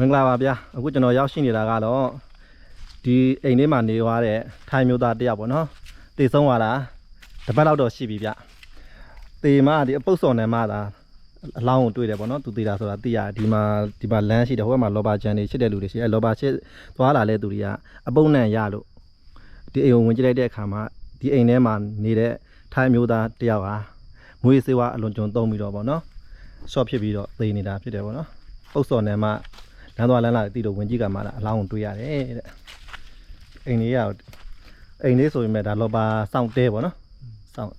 မင်္ဂလာပါဗျာအခုကျွန်တော်ရောက်ရှိနေတာကတော့ဒီအိမ်လေးမှာနေရတဲ့ထိုင်းမျိုးသားတစ်ယောက်ပေါ့နော်တည်ဆုံးသွားတာတစ်ပတ်လောက်တော့ရှိပြီဗျတေမဒီအပုတ်စော်နယ်မှာဒါအလောင်းကိုတွေ့တယ်ပေါ့နော်သူတည်တာဆိုတာသိရတယ်ဒီမှာဒီမှာလမ်းရှိတယ်ဟိုဘက်မှာလောဘာချန်တွေချစ်တဲ့လူတွေရှိတယ်လောဘာချစ်သွားလာတဲ့သူတွေကအပုတ်နံရလို့ဒီအိမ်ကိုဝင်ကြည့်လိုက်တဲ့အခါမှာဒီအိမ်ထဲမှာနေတဲ့ထိုင်းမျိုးသားတစ်ယောက်ဟာမွေးစေးဝါအလွန်ကျွံသုံးပြီးတော့ပေါ့နော်ဆော့ဖြစ်ပြီးတော့သေနေတာဖြစ်တယ်ပေါ့နော်ပုတ်စော်နယ်မှာ လမ်းသွားလမ်းလာတီးတော့ဝင်ကြည့်ကမှလာအလောင်းကိုတွေ့ရတယ်တဲ့အိမ်လေးကအိမ်လေးဆိုရင်မဲ့ဒါလောပါစောင့်တဲပေါ့နော်စောင့်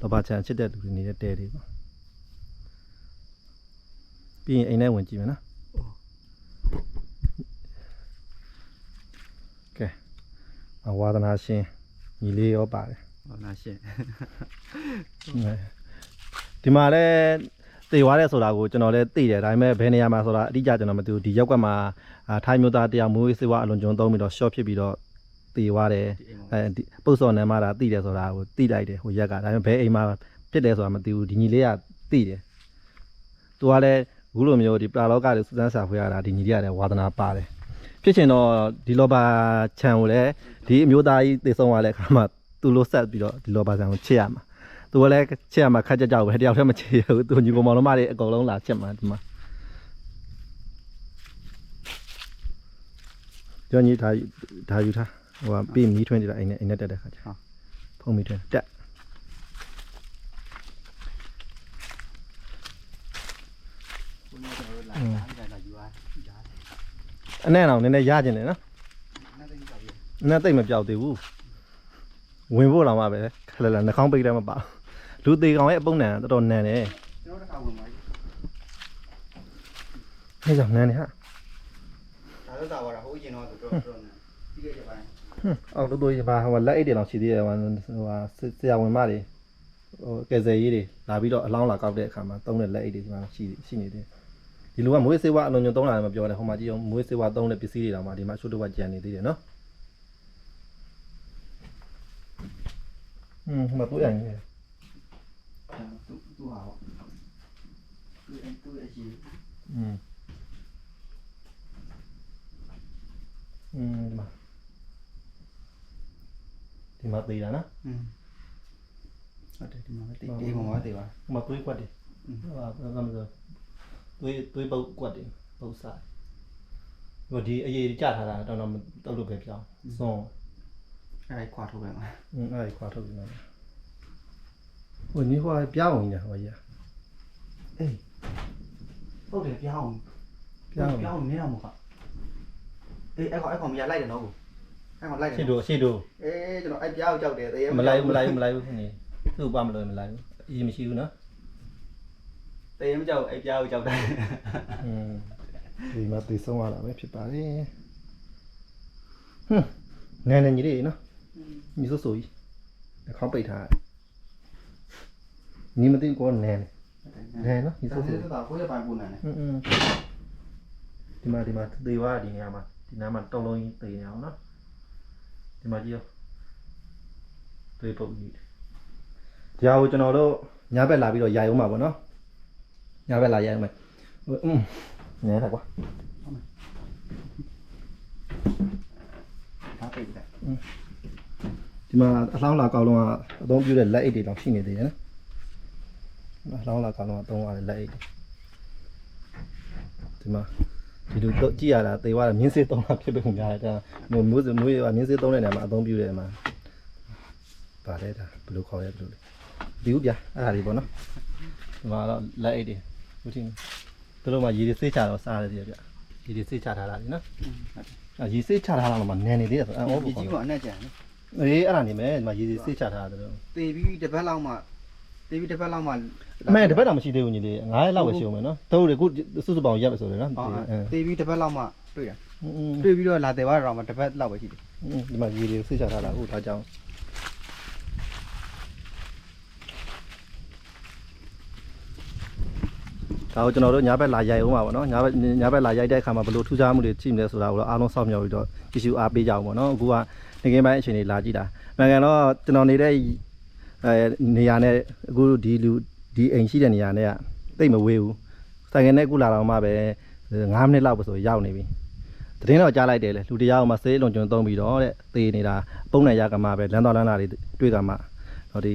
လောပါချန်ချစ်တဲ့သူတွေနေတဲ့တဲလေးပေါ့ပြီးရင်အိမ်ထဲဝင်ကြည့်မယ်နော်ကဲအဝါဒနာရှင်ညီလေးရောပါတယ်ဟုတ်လားရှင့်ဒီမှာလည်း တေသွားတယ်ဆိုတာကိုကျွန်တော်လည်းသိတယ်ဒါပေမဲ့ဘယ်နေရာမှာဆိုတာအတိအကျကျွန်တော်မသိဘူးဒီရောက်ကမှာအာထိုင်းမျိုးသားတရားမွေးစေဝါအလွန်ကျွံသုံးပြီးတော့ short ဖြစ်ပြီးတော့တေသွားတယ်ဒီအိမ်မှာအဲဒီပုတ်စော်နယ်မှာဒါသိတယ်ဆိုတာကိုသိလိုက်တယ်ဟိုရက်ကဒါပေမဲ့ဘယ်အိမ်မှာဖြစ်တယ်ဆိုတာမသိဘူးဒီညီလေးကသိတယ်သူကလည်းအခုလိုမျိုးဒီပလာလောကတွေစူးစမ်းစာဖွေရတာဒီညီလေးကလည်းဝါသနာပါတယ်ဖြစ်ချင်တော့ဒီလောဘာချန်ကိုလည်းဒီအမျိုးသားကြီးတေဆုံးသွားတဲ့အခါမှာသူလို့ဆက်ပြီးတော့ဒီလောဘာချန်ကိုချစ်ရမှာ သူကလည်းချက်ရမှာခက်ကြက်ကြောက်ပဲတယောက်တည်းမချေရဘူးသူညီကောင်မောင်တို့မတွေအကုန်လုံးလာချက်မှာဒီမှာကြောင်ကြီးဒါယူဒါယူထားဟိုကပြီးမီးထွင်းနေတာအိမ်နဲ့အိမ်နဲ့တက်တဲ့ခါကျဖုံးမီးထွင်းတက်ကိုကြီးကျွန်တော်တို့လာလာလာယူအားယူအားအနဲ့အောင်နည်းနည်းရကျင်တယ်နော်နောက်တစ်ခါပြီးအနဲ့တိတ်မပြောက်သေးဘူးဝင်ဖို့တော့မှပဲခက်လက်လက်နှာခေါင်းပိတ်တယ်မပါ လူသေးကောင်ရဲ့အပုံနံတော်တော်နန်တယ်ကျွန်တော်တစ်ခါဝင်ပါပြီအဲကြောင့်နန်နေဟာဒါတော့တာဝါတာဟိုကျင်တော့တော်တော်တော်နေပြီးခဲ့ကြပါရင်ဟွန်းအော်တို့တို့ရပါဟိုကလက်အိတ်တွေလောက်ရှိသေးတယ်ဟိုကဟိုကဆရာဝန်မတွေဟိုကယ်ဆယ်ရေးတွေလာပြီးတော့အလောင်းလာကောက်တဲ့အခါမှာသုံးတဲ့လက်အိတ်တွေဒီမှာရှိရှိနေတယ်ဒီလိုကမွေးစေဝါအလုံးညုံသုံးလာတယ်မပြောနဲ့ဟိုမှာကြည့်အောင်မွေးစေဝါသုံးတဲ့ပစ္စည်းတွေတောင်မှဒီမှာချို့တော့ကကြံနေသေးတယ်နော်ဟွန်းဟိုမှာတွေ့ရရင် သူသူဟာပေါ့သူသူအရှိ อืมอืมဒီမှာဒီမှာသေးတာနော် อืมဟုတ်တယ်ဒီမှာတေးတေးမှာပါတေးပါ ဟိုမှာသွေးကွက်တွေ อืม ဟိုဟာဘာမှမဆိုသွေးသွေးပုတ်ကွက်တွေပုတ်စားဟိုဒီအရေးကြီးကြထားတာတော့တော့မတုတ်လို့ပဲပြောင်းစွန်း အဲ့ဒါခွာထုတ်ပြန်ပါ อืมအဲ့ဒါခွာထုတ်ပြီးတော့ ဟိုညီဟိုပြောင်းနေတာဟိုကြီးအေးဟုတ်တယ်ပြောင်းပြောင်းပြောင်းနေတော့မဟုတ်အေးအဲ့ကောင်အဲ့ကောင်မရလိုက်တယ်နော်ကိုအဲ့ကောင်လိုက်တယ်ရှေ့တို့ရှေ့တို့အေးကျွန်တော်အဲ့ပြောင်းကြောက်တယ်တရေမလိုက်ဘူးမလိုက်ဘူးမလိုက်ဘူးခင်ဗျသူ့ပါမလို့မလိုက်ဘူးအရေးမရှိဘူးနော်တရေမကြောက်အဲ့ပြောင်းကြောက်တယ်อืมဒီမှာသိဆုံးရတာပဲဖြစ်ပါတယ်ဟွန်းငန်းနေကြီးလေးနော်ညီဆိုးဆိုးကြီးအခေါင်းပိတ်ထားတယ် ညီမသိကောနန်းနန်းနော်ညီ ဆို ဆိုး ဆို ဆိုး တော့ကိုရပိုင်ပုံနေတယ် อืมอืมဒီမှာဒီမှာသေသွားဒီနေရာမှာဒီနားမှာတုံးလုံးကြီးသေနေအောင်နော်ဒီမှာကြည့်ရောသေပုတ်ကြီးဒီဟာကိုကျွန်တော်တို့ညဘက်လာပြီးတော့ရိုက်အောင်ပါဗောနော်ညဘက်လာရိုက်အောင်မယ်ဟိုอืมနဲတာကွာ ဒါပိတ်တယ် ဒီမှာအလောင်းလာကောက်လုံးကအသုံးပြုတဲ့လက်အိတ်တွေတော့ရှိနေသေးတယ်နော်အ လောင်းလာကောက်လုံးကအသုံးရတဲ့လက်အိတ်တွေဒီမှာဒီလိုတော့ကြည့်ရတာသေသွားတာမြင်းစေးသုံးတာဖြစ်ပုံများတယ်ဒါမျိုးမျိုးမျိုးကမြင်းစေးသုံးတဲ့နေရာမှာအသုံးပြုတဲ့နေရာမှာဗါလဲဒါဘယ်လိုခေါ်ရဲဘယ်လိုလဲဒီဥပြအဲ့ဒါတွေပေါ့နော်ဒီမှာတော့လက်အိတ်တွေဟုတ်တယ်သူတို့မှရေတွေစေးချတော့စားရတယ်ပြရေတွေစေးချထားတာလीနော်အဲရေစေးချထားတာတော့မှနန်နေသေးတယ်ဆိုအံ့ဩဒီဖို့ကြီးခေါ်ကအနဲ့ကြံအေးအဲ့ဒါနေမယ်ဒီမှာရေစီစေးချထားတယ်လို့တေးပြီးတစ်ပတ်လောက်မှ တေးပြီးတစ်ပတ်လောက်မှအမေတစ်ပတ်တော့မရှိသေးဘူးညီလေး9ရက်လောက်ပဲရှိအောင်မယ်နော်တို့တွေခုစုစုပေါင်းရက်ပဲဆိုတယ်နော်အော်အင်းတေးပြီးတစ်ပတ်လောက်မှတွေ့တာအင်းတွေ့ပြီးတော့လာတယ်ว่าတော့မှတစ်ပတ်လောက်ပဲရှိတယ်ဒီမှာရေတွေစေးချထားတာဟုတ်ဒါကြောင့်ဒါကိုကျွန်တော်တို့ညာဘက်လာရိုက်အောင်ပါဗောနော်ညာဘက်ညာဘက်လာရိုက်တဲ့အခါမှာဘယ်လိုထူးခြားမှုတွေကြည့်မလဲဆိုတာကိုတော့အားလုံးစောင့်မျှော်ပြီးတော့ကြည့်ရှုအားပေးကြအောင်ဗောနော်အခုကနေကင်းပိုင်းအချိန်တွေလာကြည့်တာမှန်ကန်တော့ကျွန်တော်နေတဲ့ အဲနေရာနဲ့အခုဒီလူဒီအိမ်ရှိတဲ့နေရာနဲ့ကတိတ်မဝေးဘူးဆိုင်ကယ်နဲ့အခုလာတော့မှပဲ9မိနစ်လောက်ပဲဆိုရောက်နေပြီသတင်းတော့ကြားလိုက်တယ်လေလူတရားကမှဆေးလုံးကျွန်းသုံးပြီးတော့တဲ့သေနေတာပုံနဲ့ရကမှပဲလမ်းတော်လမ်းလာတွေတွေ့ကမှဟောဒီ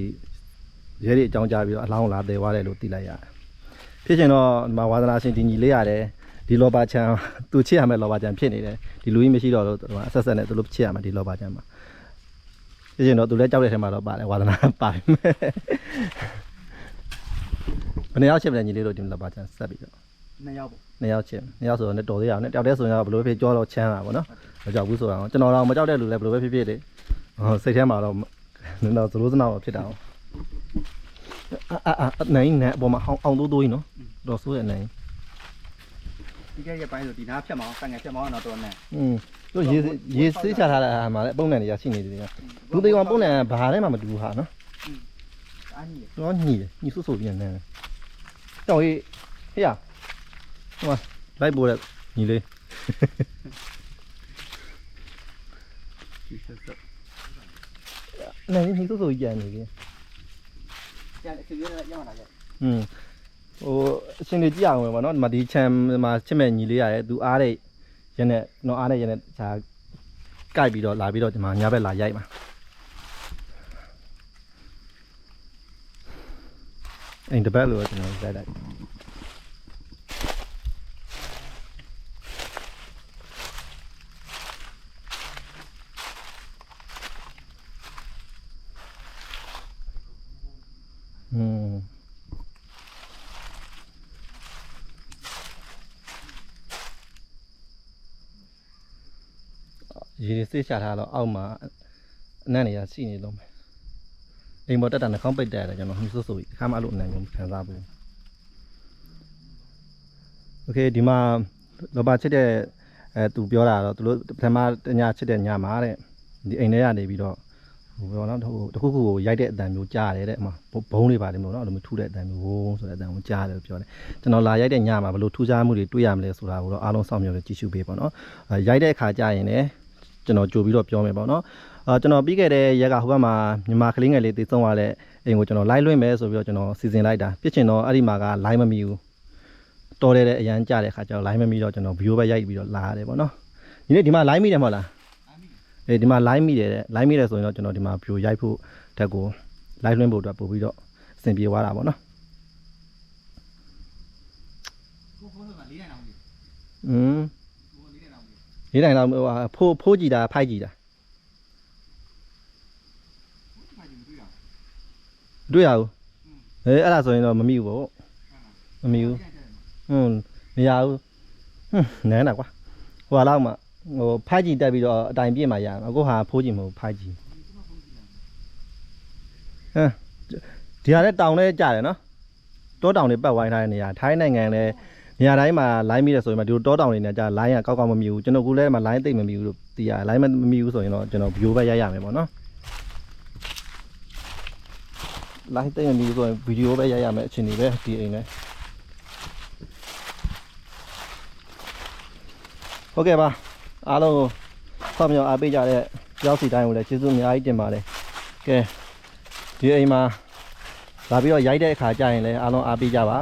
ရဲတွေအကြောင်းကြားပြီးတော့အလောင်းလာသေးသွားတယ်လို့သိလိုက်ရတယ်ဖြစ်ချင်တော့ဒီမှာဝါသနာရှင်ဒီညီလေးရတယ်ဒီလောပါချန်သူချစ်ရမယ်လောပါချန်ဖြစ်နေတယ်ဒီလူကြီးမရှိတော့လို့ဒီမှာအဆက်ဆက်နဲ့သူတို့ချစ်ရမယ်ဒီလောပါချန်မှာ ဖြစ်ချင်တော့သူလည်းကြောက်တဲ့ထဲမှာတော့ပါတယ်ဝါသနာပါတယ်ဘယ်နှစ်ယောက်ချစ်မလဲညီလေးတို့ဒီလောပါချန်ဆက်ပြီးတော့နှစ်ယောက်ပေါ့နှစ်ယောက်ချင်းနှစ်ယောက်ဆိုတော့လည်းတော်သေးအောင်နဲ့တယောက်တည်းဆိုရင်တော့ဘယ်လိုဖြစ်ကြောတော့ချမ်းတာပေါ့နော်မကြောက်ဘူးဆိုတော့ကျွန်တော်တော့မကြောက်တဲ့လူလည်းဘယ်လိုပဲဖြစ်ဖြစ်လေဟောစိတ်ထဲမှာတော့နင်တော့သလိုစနာတော့ဖြစ်တာအောင်အာအာအာနိုင်နဲ့အပေါ်မှာအောင်အောင်တိုးတိုးကြီးနော်တော့ဆိုးရနိုင်ဒီကရက်ပိုင်းဆိုဒီနားဖြတ်မအောင်ဆန်ငယ်ဖြတ်မအောင်တော့တော်နေอืม တို့ရေရေစေးချထားတာမှာလည်းပုံနဲ့နေရရှိနေတယ်လူသေးကောင်ပုံနဲ့ဘာထဲမှာမတူဘူးဟာနော်အားကြီးတော့ညီတယ်ညီဆူဆူပြန်နေတော့ဟေးဟေးရဟိုမှာလိုက်ပို့တဲ့ညီလေးဒီဆက်ဆက်နိုင်ညီဆူဆူပြန်နေပြီကျန်အစီအစဉ်ရအောင်လာကြอืมဟိုအရှင်တွေကြည့်အောင်ပဲဗောနော်ဒီမှာဒီချမ်မှာချစ်မဲ့ညီလေးရတယ်သူအားတဲ့ ရနဲ့နော်အားတဲ့ရနဲ့ဒါကြိုက်ပြီးတော့လာပြီးတော့ဒီမှာညာဘက်လာရိုက်မှာအိမ်တစ်ပတ်လို့ကျွန်တော်ရိုက်လိုက်อืม ရေတွေစိတ်ချထားတော့အောက်မှာအနံ့နေရရှိနေလုံးပဲအိမ်ပေါ်တက်တာနှာခေါင်းပိတ်တက်ရတယ်ကျွန်တော်မြှစွတ်ဆိုပြီးအခါမှအဲ့လိုအနံ့မျိုးခံစားဘူးโอเคဒီမှာလောပါချစ်တဲ့အဲသူပြောတာတော့သူတို့ပထမတညချစ်တဲ့ညမှာတဲ့ဒီအိမ်ထဲကနေပြီးတော့ဟိုပြောတော့ဟိုတခုခုကိုရိုက်တဲ့အတန်မျိုးကြားရတယ်တဲ့အမဘုံတွေပါတယ်မို့နော်အဲ့လိုမျိုးထူတဲ့အတန်မျိုးဝုန်းဆိုတဲ့အတန်ကိုကြားတယ်လို့ပြောတယ်ကျွန်တော်လာရိုက်တဲ့ညမှာဘယ်လိုထူးခြားမှုတွေတွေ့ရမလဲဆိုတာကိုတော့အားလုံးစောင့်မျှော်ကြည့်ရှုပေးပါတော့အဲရိုက်တဲ့အခါကျရင်လည်း ကျွန်တော်ကြိုပြီးတော့ပြောမယ်ပေါ့နော်အာကျွန်တော်ပြီးခဲ့တဲ့ရက်ကဟိုဘက်မှာမြန်မာကလေးငယ်လေးတည်ဆုံးသွားတဲ့အိမ်ကိုကျွန်တော် live လွှင့်မယ်ဆိုပြီးတော့ကျွန်တော်စီစဉ်လိုက်တာဖြစ်ချင်တော့အဲ့ဒီမှာက live မမီဘူးတော်တယ်တဲ့အရန်ကြတဲ့ခါကျတော့ live မမီတော့ကျွန်တော် view ပဲရိုက်ပြီးတော့လာရတယ်ပေါ့နော်ဒီနေ့ဒီမှာ live မိတယ်မဟုတ်လားအေးဒီမှာ live မိတယ်တဲ့ live မိတယ်ဆိုရင်တော့ကျွန်တော်ဒီမှာ view ရိုက်ဖို့တက်ကို live လွှင့်ဖို့အတွက်ပို့ပြီးတော့အဆင်ပြေသွားတာပေါ့နော်ကိုကို နိုင်အောင်ပြီနေတိုင်းတော့ဟိုဟာဖိုးဖိုးကြည်တာဖိုက်ကြည်တာဘာကြီးမတွေ့ရမတွေ့ရဘူးအေးအဲ့ဒါဆိုရင်တော့မမိဘူးပေါ့မမိဘူးဟွန်းမရဘူးဟွန်းနန်းတာကွာဟိုဟာလောက်မှဟိုဖိုက်ကြီးတက်ပြီးတော့အတိုင်ပြည့်မှရမှာအခုဟာဖိုးကြီးမဟုတ်ဖိုက်ကြီးဟမ်ဒီဟာလည်းတောင်လည်းကြတယ်နော်တောတောင်တွေပတ်ဝိုင်းထားတဲ့နေရာထိုင်းနိုင်ငံလည်း နေရာတိုင်းမှာလိုင်းမိတယ်ဆိုရင်မှဒီလိုတောတောင်တွေနဲ့ကြာလိုင်းကကောက်ကောက်မမြူဘူးကျွန်တော်ကလည်းမှလိုင်းသိမ့်မမြူဘူးလို့သိရတယ်လိုင်းမမြူဘူးဆိုရင်တော့ကျွန်တော်ဗီဒီယိုပဲရိုက်ရမယ်ပေါ့နော်လိုင်းသိမ့်မမြူဘူးဆိုရင်ဗီဒီယိုပဲရိုက်ရမယ်အချိန်ကြီးပဲဒီအိမ်နဲ့ဟုတ်ကဲ့ပါအားလုံးကိုဆောက်မြောင်အားပေးကြတဲ့ရောက်စီတိုင်းကိုလည်းကျေးဇူးအများကြီးတင်ပါတယ်ကဲဒီအိမ်မှာလာပြီးတော့ရိုက်တဲ့အခါကျရင်လည်းအားလုံးအားပေးကြပါ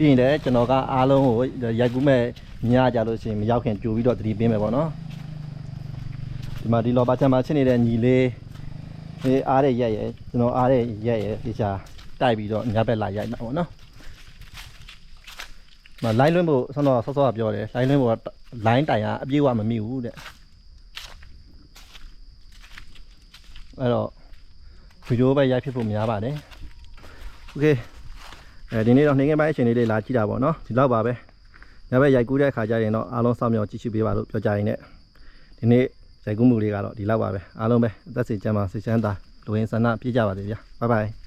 ပြီးရင်လည်းကျွန်တော်ကအားလုံးကိုရိုက်ကူးမဲ့ညကြလို့ရှိရင်မရောက်ခင်ကြိုပြီးတော့တတိပေးမယ်ပေါ့နော်ဒီမှာဒီလောပါချမ်းမှာချင်းနေတဲ့ညီလေးအေးအားတဲ့ရက်ရဲ့ကျွန်တော်အားတဲ့ရက်ရဲ့ဒီချာတိုက်ပြီးတော့ညဘက်လာရိုက်မှာပေါ့နော်မလိုင်းလွှင့်ဖို့ဆောတော့ဆော့ဆော့ကပြောတယ်လိုင်းလွှင့်ဖို့က လိုင်းတိုင်ကအပြည့်အဝမမိဘူးတဲ့အဲ့တော့ဗီဒီယိုပဲရိုက်ဖြစ်ဖို့များပါတယ်โอเค အဲဒီနေ့တော့နှင်းငယ်ပိုင်းအချိန်လေးလေးလာကြည့်တာပေါ့နော်ဒီလောက်ပါပဲညဘက်ရိုက်ကူးတဲ့အခါကျရင်တော့အားလုံးစောင့်မျှော်ကြည့်ရှုပေးပါလို့ပြောကြရင်ねဒီနေ့ရိုက်ကူးမှုလေးကတော့ဒီလောက်ပါပဲအားလုံးပဲအသက်စီကျမ်းပါစိတ်ချမ်းသာလူရင်းဆန္ဒပြည့်ကြပါစေဗျာဘိုင်ဘိုင်